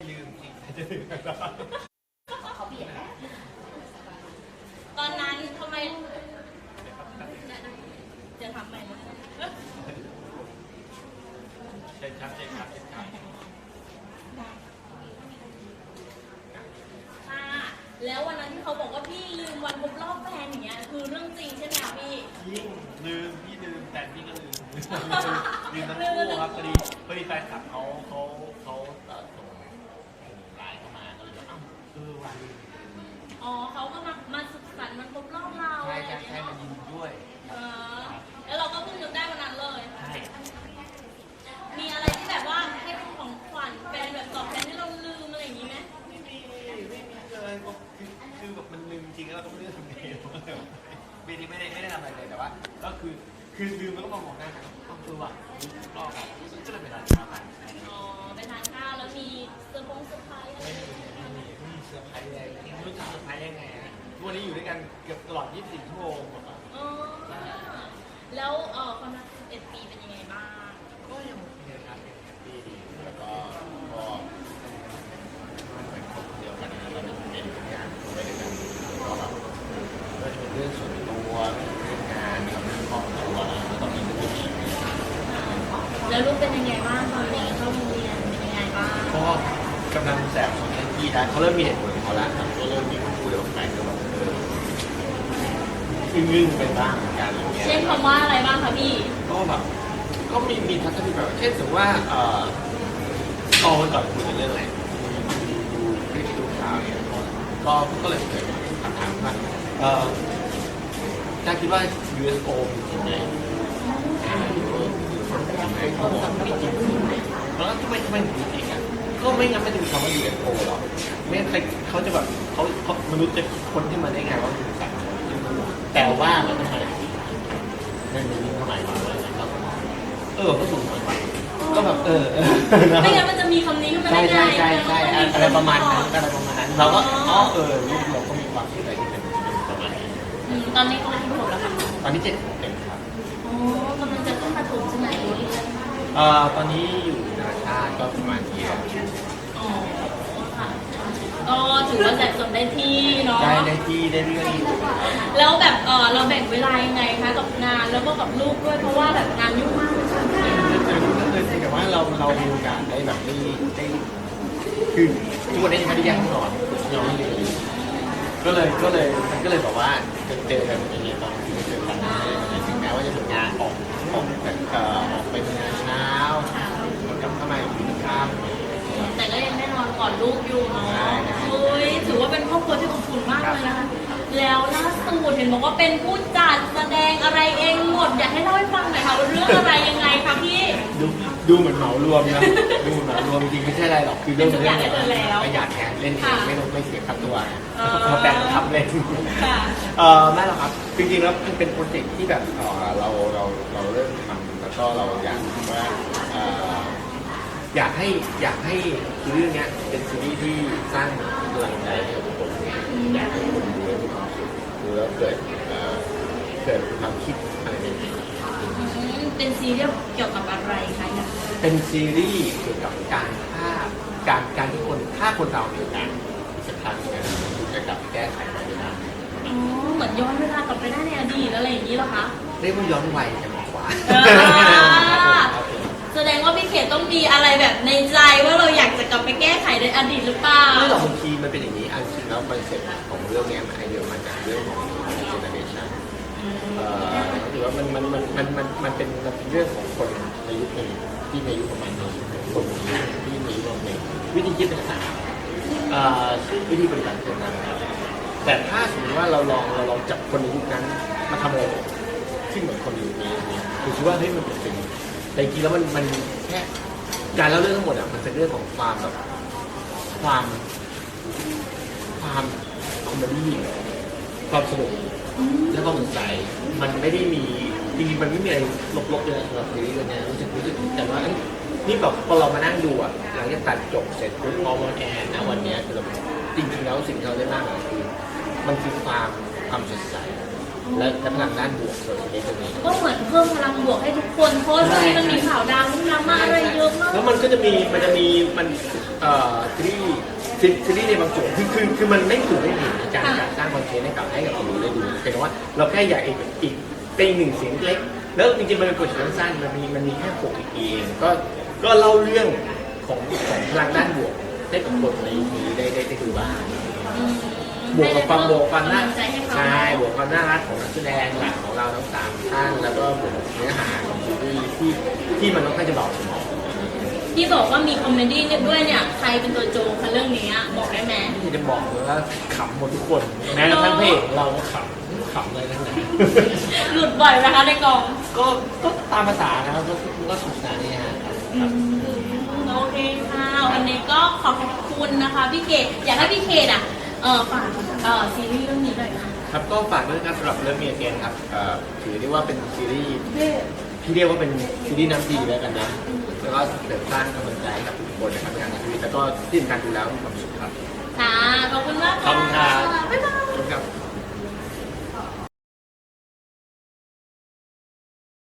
ลืมสิจะลืมเขาเบียดตอนนั้นทำไมจะทำไปนะเช่นครับเช่นครับเช่นครับค่ะแล้ววันนั้นที่เขาบอกว่าพี่ลืมวันครบรอบแฟนอย่างเงี้ยคือเรื่องจริงใช่ไหมคะพี่ยิ่งลืมพี่ลืมแต่พี่ก็ลืมลืมทั้งคู่ครับพอดีพอดีแฟนคลับเขาเขาเขาส่ง อ๋อเขาก็มามาสุขสันต์วันครบรอบเราใช่อะไรอใช่ย่างใช่เงี้ยมายินด้วยเออแล้วเราก็เพิ่งนึกได้วันนั้นเลย ใช่มีอะไรที่แบบว่าให้เป็นของขวัญแฟนแบบตอบแทนที่เราลืมอะไรอย่างงี้ไหมไม่มีไม่มีเลยก็คือคือแบบมันลืมจริงแล้วเราก็ไม่ได้ทำเองไม่ได้ไม่ได้ไม่ได้ทำอะไรเลยแต่ว่า ก็คือคือลืมแล้วก็มองมองหน้ากัน วันนี้อยู่ด้วยกันเกือบตลอด 24 ชั่วโมงแบบว่าอ๋อแล้วเอ่อความรัก11ปีเป็นยังไงบ้าง ก็ยังโอเคครับยังแฮปปี้ดีแล้วก็ก็มันเหมือนคนเดียวกันนะเราเป็นทุกอย่างไปด้วยกันก็แบบก็จะเป็นเรื่องส่วนตัวเรื่องงานกับเรื่องครอบครัวแล้วก็มีเรื่องชีวิตแล้วลูกเป็นยังไงบ้างตอนนี้เข้าโรงเรียนเป็นยังไงบ้าง ก็กำลังแสบสนทันทีนะเขาเริ่มมีเหตุผลของเขาแล้วครับก็เริ่มมี คำพูดออกไปก็แบบเอออึ้งๆไปบ้างเหมือนกันอะไรเงี้ย เช่นคำว่าอะไรบ้างคะพี่ ก็แบบก็มีมีทัศนคติแบบเช่นสมมติว่าเอ่อโตกันก่อนคุยกันเรื่องอะไรดูคลิปดูข่าวเนี่ยก็ก็เลยเกิดคำถามว่าเอ่อถ้าคิดว่า USO มีจริงไหมเขาบอกว่าไม่จริงแล้วทำไมทำไมถึงมีจริงอะ ก็ไม่งั้นไม่จะมีคำว่า USO หรอกไม่งั้นใครเขาจะแบบเขาเขามนุษย์จะคนที่มาได้ไงว่าคือสัตว์แต่ว่ามันทำไมมันมีทำไมมาเลยนะครับเออก็ถูกเหมือนกันก็แบบเออเออไม่งั้นมันจะมีคำนี้ขึ้นมาใช่ได้ไงใช่ใช่ใช่อะไรประมาณนั้นอะไรประมาณนั้นเราก็อ๋อเออลูกเราก็มีความคิดอะไรที่เป็นประมาณนี้อืมตอนนี้เขากี่ขวบแล้วคะตอนนี้เจ็ดเต็มครับโอ๋อกำลังจะขึ้นประถมใช่ไหม เอ่อตอนนี้อยู่ ชาติก็ประมาณเทียอ๋อค่ะก็ถือว่าแสบสนได้ที่เนาะ ได้ได้ที่ได้เรื่องอยู่แล้วแบบเออเราแบ่งเวลายังไงคะกับงานแล้วก็กับลูกด้วยเพราะว่าแบบงานยุ่งมากเลยค่ะคือแต่ว่าเราเรามีโอกาสได้แบบได้ได้คือทุกวันนี้ยังไม่ได้แยกห้องนอนยังไม่ได้ก็เลยก็เลยมันก็เลยแบบว่าเจอเจอกันอย่างเงี้ยตอนที่เจอกัน แล้วล่าสุดเห็นบอกว่าเป็นผู้จัดแสดงอะไรเองหมด อยากให้เล่าให้ฟังหน่อยค่ะว่าเรื่องอะไรยังไงคะพี่ ดูดูเหมือนเหมารวมนะดูเหมือนเหมารวมจริงๆไม่ใช่อะไรหรอกคือเรื่องเป็นทุกอย่างให้เธอแล้วประหยัดแทนเล่นเองค่ะไม่ต้องไม่เสียค่าตัวเออ เขาแต่งทำเล่น ค่ะ เออไม่หรอกครับจริงๆแล้วมันเป็นโปรเจกต์ที่แบบเอ่อเราเราเราเริ่มทำแล้วก็เราอยากว่าเอ่ออยากให้อยากให้ซีรีส์เนี้ยเป็นซีรีส์ที่สร้างกำลังใจให้กับทุกคนอยากให้คน ดูแล้วมีความสุขดูแล้วเกิดเอ่อเกิดความคิดอะไรใหม่ๆอืมเป็นซีรีส์เกี่ยวกับอะไรคะเนี่ยเป็นซีรีส์เกี่ยวกับการฆ่าการการที่คนฆ่าคนเราเนี่ยนะสักครั้งหนึงจะกลับไปแก้ไขมันได้อ๋อเหมือนย้อนเวลากลับไปได้ในอดีตอะไรอย่างนี้เหรอคะเรียกว่าย้อนวัยจะมากกว่าอ่า แสดงว่าพี่ เขตต้องมีอะไรแบบในใจว่าเราอยากจะกลับไปแก้ไขในอดีตหรือเปล่า ไม่หรอกบางทีมันเป็นอย่างนี้อันจริงแล้วคอนเซ็ปต์ของเรื่องเนี้ยมันไอเดียมาจากเรื่องของเจเนเรชันเอ่อถือว่ามันมันมันมันมันมันเป็นมันเป็นเรื่องของคนในยุคหนึ่งที่ในยุคประมาณนี้คนที่ในยุคหนึ่งวิธีคิดต่างๆเอ่อวิธีปฏิบัติต่างๆแต่ถ้าสมมติว่าเราลองเราลองจับคนในยุคนั้นมาทำอะไรที่เหมือนคนในยุคนี้คือคิดว่าเฮ้ยมันเป็นสิ่ง แต่จริงๆแล้วมันมันแค่การเล่าเรื่องทั้งหมดอะมันเป็นเรื่องของความแบบความความคอมเมดี้ความสนุกและความสนใจ มันไม่ได้มีจริงๆมันไม่มีอะไรลบๆเลยสำหรับซีรีส์เรื่องเนี้ยรู้สึกรู้สึกแต่ว่าเอ้ยนี่แบบพอเรามานั่งดูอะหลังจากตัดจบเสร็จปุ๊บพอวันแอร์นะวันเนี้ยคือเราจริงๆแล้วสิ่งที่เราได้มากกว่าคือมันคือความความสดใส และและพลังด้านบวกสำหรับซีรีส์เรื่องนี้ก็เหมือนเพิ่มพลังบวกให้ทุกคนเพราะว่าช่วงนี้มันมีข่าวดาวรุ่งดราม่าอะไรเยอะมากแล้วมันมันก็จะมีมันจะมีมันเอ่อซีรีส์ซีซีรีส์ในบางส่วนคือคือคือมันไม่ถูกไม่ผิดในการการสร้างคอนเทนต์ให้กับให้กับคนดูได้ดูแต่ว่าเราแค่อยากอีกอีกเป็นหนึ่งเสียงเล็ก แล้วจริงๆมันเป็นบทสั้นๆมันมีมันมีแค่หกอีกเองก็ก็เล่าเรื่องของของพลังด้านบวกให้กับคนในยุคนี้ได้ได้ได้ดูบ้าง อืม บวกกับความบวกความน่าให้ได้เพิ่มกำลังใจให้เขาใช่บวกความน่ารักของนักแสดงหลักของเราทั้งสามท่านแล้วก็บวกกับเนื้อหาของซีรีส์ที่ที่มันต้องการจะเบาสมองที่บอกว่ามีคอมเมดี้ด้วยเนี่ยใครเป็นตัวโจงคะเรื่องนี้อะบอกได้ไหมที่จะบอกเลยว่าขำหมดทุกคนแม้กระทั่งเพลงเราก็ขำขำเลยทั้งนั้นหลุดบ่อยไหมคะในกองก็ก็ตามภาษานะครับก็ก็สนุกสนานนี่ฮะครับโอเคค่ะวันนี้ก็ขอบคุณนะคะพี่เกดอยากให้พี่เกดอะ เออฝากเออซีรีส์เรื่องนี้หน่อยค่ะครับก็ฝากเรื่องการสำหรับเรื่องเมียเกนครับเอ่อถือได้ว่าเป็นซีรีส์ที่เรียกว่าเป็นซีรีส์น้ำดีแล้วกันนะแล้วก็เสริมสร้างกำลังใจให้กับทุกคนนะครับในการใช้ชีวิตแล้วก็ที่สำคัญดูแล้วมีความสุขครับค่ะขอบคุณมากขอบคุณครับบ๊ายบาย ขอบคุณครับ